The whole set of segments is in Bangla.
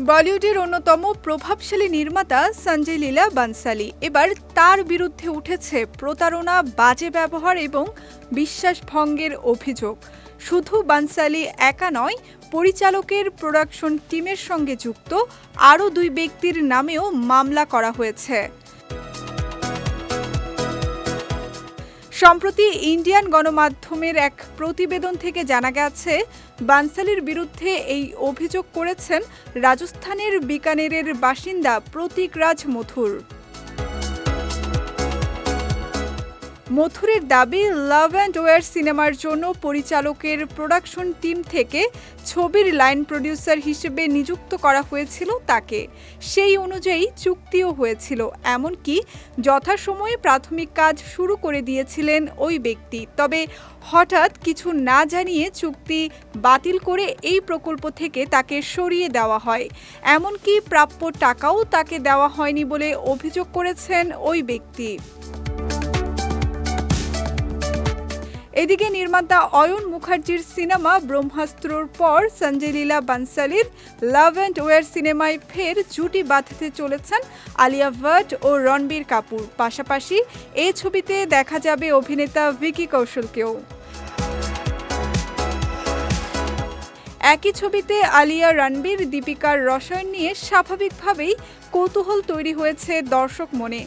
বলিউডের অন্যতম প্রভাবশালী নির্মাতা সঞ্জয় লীলা বানসালি। এবার তার বিরুদ্ধে উঠেছে প্রতারণা, বাজে ব্যবহার এবং বিশ্বাস ভঙ্গের অভিযোগ। শুধু বানসালি একা নয়, পরিচালকের প্রোডাকশন টিমের সঙ্গে যুক্ত আরও দুই ব্যক্তির নামেও মামলা করা হয়েছে। সম্প্রতি ইন্ডিয়ান গণমাধ্যমের এক প্রতিবেদন থেকে জানা গেছে, বানসালির বিরুদ্ধে এই অভিযোগ করেছেন রাজস্থানের বিকানেরের বাসিন্দা প্রতীকরাজ মথুর। মথুরের দাবি লাভ অ্যান্ড ওয়ার সিনেমার জন্য পরিচালকের প্রোডাকশন টিম থেকে ছবির লাইন প্রডিউসার হিসেবে নিযুক্ত করা হয়েছিল তাকে। সেই অনুযায়ী চুক্তিও হয়েছিল, এমনকি যথাসময়ে প্রাথমিক কাজ শুরু করে দিয়েছিলেন ওই ব্যক্তি। তবে হঠাৎ কিছু না জানিয়ে চুক্তি বাতিল করে এই প্রকল্প থেকে তাকে সরিয়ে দেওয়া হয়। এমনকি প্রাপ্য টাকাও তাকে দেওয়া হয়নি বলে অভিযোগ করেছেন ওই ব্যক্তি। এদিকে নির্মাতা অয়ন মুখার্জির সিনেমা ব্রহ্মাস্ত্রর পর সঞ্জয় লীলা বানসালির লাভ অ্যান্ড ওয়ার সিনেমায় ফের জুটি বাঁধতে চলেছেন আলিয়া ভাট ও রণবীর কাপুর। পাশাপাশি এই ছবিতে দেখা যাবে অভিনেতা ভিকি কৌশলকেও। একই ছবিতে আলিয়া, রণবীর, দীপিকার রসায়ন নিয়ে স্বাভাবিকভাবেই কৌতূহল তৈরি হয়েছে দর্শক মনে।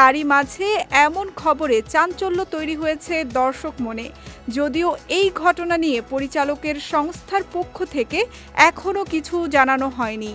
তারই মাঝে এমন খবরে চাঞ্চল্য তৈরি হয়েছে দর্শক মনে। যদিও এই ঘটনা নিয়ে পরিচালকের সংস্থার পক্ষ থেকে এখনও কিছু জানানো হয়নি।